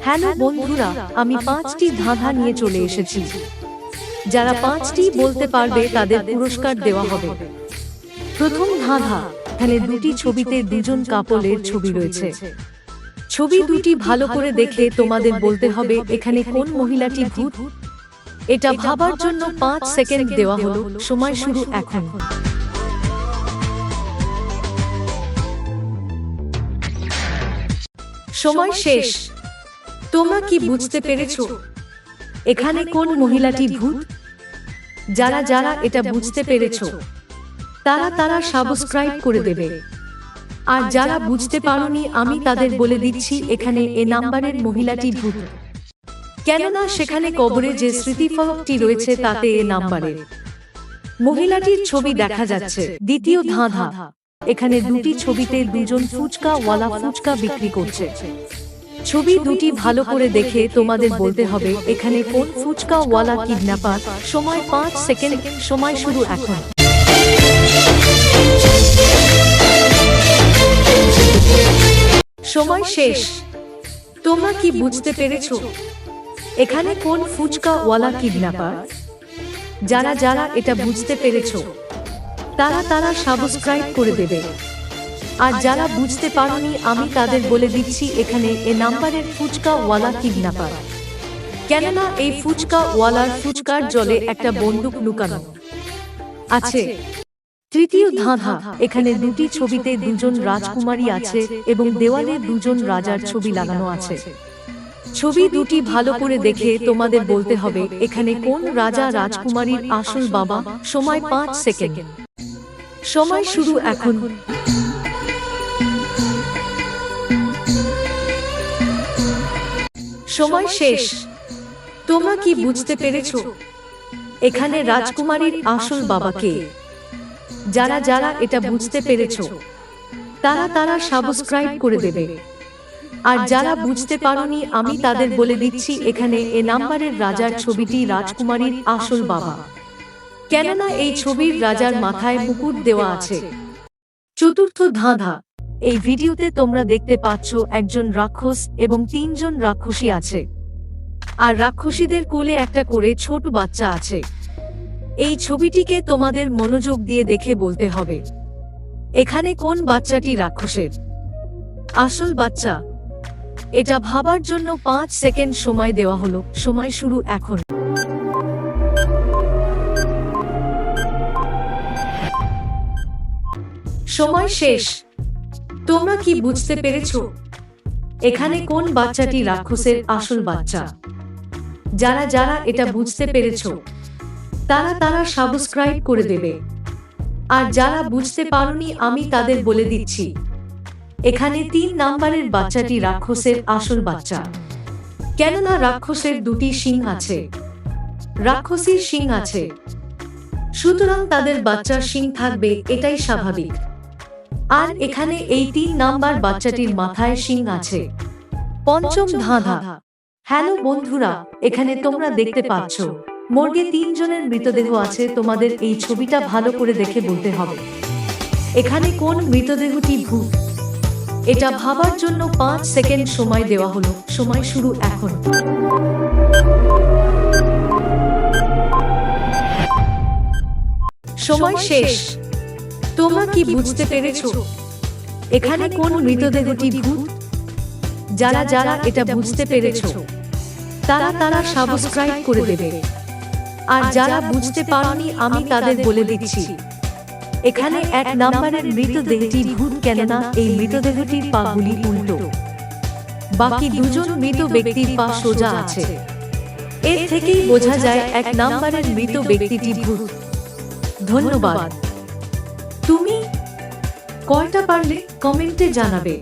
Hello বন্ধুরা আমি পাঁচটি ধাঁধা নিয়ে চলে এসেছি। যারা পাঁচটি বলতে পারবে তাদের পুরস্কার দেওয়া হবে। প্রথম ধাঁধা এখানে দুটি ছবিতে দুজন কাপলের ছবি রয়েছে। ছবি দুটি ভালো করে দেখে তোমাদের বলতে হবে এখানে কোন মহিলাটি ভূত? এটা ভাবার জন্য পাঁচ সেকেন্ড দেওয়া হলো। সময় শুরু এখন। সময় শেষ। তোমরা কি বুঝতে পেরেছ? এখানে কোন মহিলাটি ভূত? যারা যারা এটা বুঝতে পেরেছ তারা তারা সাবস্ক্রাইব করে দেবে। আর যারা বুঝতে পারোনি আমি তাদের বলে দিচ্ছি এখানে এ নাম্বারের মহিলাটি ভূত। কেননা সেখানে কবরে যে স্মৃতিফলকটি রয়েছে তাতে এ নাম্বারের। মহিলাটির ছবি দেখা যাচ্ছে। দ্বিতীয় ধাঁধা। এখানে দুটি ছবিতে দুজন ফুচকা ওয়ালা ফুচকা বিক্রি করছে। ছবি দুটি ভালো করে দেখে তোমাদের বলতে হবে, এখানে কোন ফুচকা ওয়ালা কিডন্যাপার? সময় পাঁচ সেকেন্ড, সময় শুরু এখন। সময় শেষ। তোমরা কি বুঝতে পেরেছ? এখানে কোন ফুচকা ওয়ালা কিডন্যাপার? যারা যারা এটা বুঝতে পেরেছ, তারা তারা সাবস্ক্রাইব করে দেবে। আর যারা বুঝতে পারোনি, আমি তাদের বলে দিচ্ছি, এখানে এ নাম্বারের ফুচকা ওয়ালা কিডন্যাপার। কেননা এই ফুচকা ওয়ালার ফুচকার জলে একটা বন্দুক লুকানো। আছে। তৃতীয় ধাঁধা, এখানে দুটি ছবিতে দুজন রাজকুমারী আছে এবং দেওয়ালে দুজন রাজার ছবি লাগানো আছে। ছবি দুটি ভালো করে দেখে তোমাদের বলতে হবে, এখানে কোন রাজা রাজকুমারীর আসল বাবা? সময় পাঁচ সেকেন্ড। সময় শুরু এখন। সময় শেষ। তোমরা কি বুঝতে পেরেছ? এখানে রাজকুমারীর আসল বাবাকে। যারা যারা এটা বুঝতে পেরেছ, তারা তারা সাবস্ক্রাইব করে দেবে। আর যারা বুঝতে পারোনি, আমি তাদের বলে দিচ্ছি, এখানে এ নাম্বারের রাজার ছবিটি রাজকুমারীর আসল বাবা। কেননা এই ছবির রাজার মাথায় মুকুট দেওয়া আছে। চতুর্থ ধাঁধা। এই ভিডিওতে তোমরা দেখতে পাচ্ছ একজন রাক্ষস এবং তিনজন রাক্ষসী আছে। আর রাক্ষসীদের কোলে একটা করে ছোট বাচ্চা আছে। এই ছবিটিকে তোমাদের মনোযোগ দিয়ে দেখে বলতে হবে, এখানে কোন বাচ্চাটি রাক্ষসের? আসল বাচ্চা। এটা ভাবার জন্য পাঁচ সেকেন্ড সময় দেওয়া হলো, সময় শুরু এখন। সময় শেষ। তোমরা কি বুঝতে পেরেছ? এখানে কোন বাচ্চাটি রাক্ষসের আসল বাচ্চা? যারা যারা এটা বুঝতে পেরেছ, তারা তারা সাবস্ক্রাইব করে দেবে। আর যারা বুঝতে পারোনি, আমি তাদের বলে দিচ্ছি। এখানে তিন নাম্বারের বাচ্চাটি রাক্ষসের আসল বাচ্চা। কেননা রাক্ষসের দুটি শিং আছে। রাক্ষসীর শিং আছে। সুতরাং তাদের বাচ্চার শিং থাকবে, এটাই স্বাভাবিক। আর এখানে এই তিন নাম্বার বাচ্চাটির মাথায় শিং আছে। পঞ্চম ধাঁধা। হ্যালো বন্ধুরা, এখানে তোমরা দেখতে পাচ্ছ, মর্গে তিনজনের মৃতদেহ আছে, তোমাদের এই ছবিটা ভালো করে দেখে বলতে হবে। এখানে কোন মৃতদেহটি ভূত? এটা ভাবার জন্য পাঁচ সেকেন্ড সময় দেওয়া হলো, সময় শুরু এখন। সময় শেষ। তোমরা কি বুঝতে পেরেছ? এখানে কোন মৃতদেহটি ভূত? যারা যারা এটা বুঝতে পেরেছ তারা তারা সাবস্ক্রাইব করে দেবে। আর যারা বুঝতে পারোনি আমি তাদের বলে দিচ্ছি। এখানে এক নাম্বারের মৃতদেহটি ভূত কেননা এই মৃতদেহটির পাগুলি উল্টো। বাকি দুজন মৃত ব্যক্তির পা সোজা আছে। এর থেকেই বোঝা যায় এক নাম্বারের মৃত ব্যক্তিটি ভূত। ধন্যবাদ। তুমি কয়টা পারলে কমেন্টে জানাবে।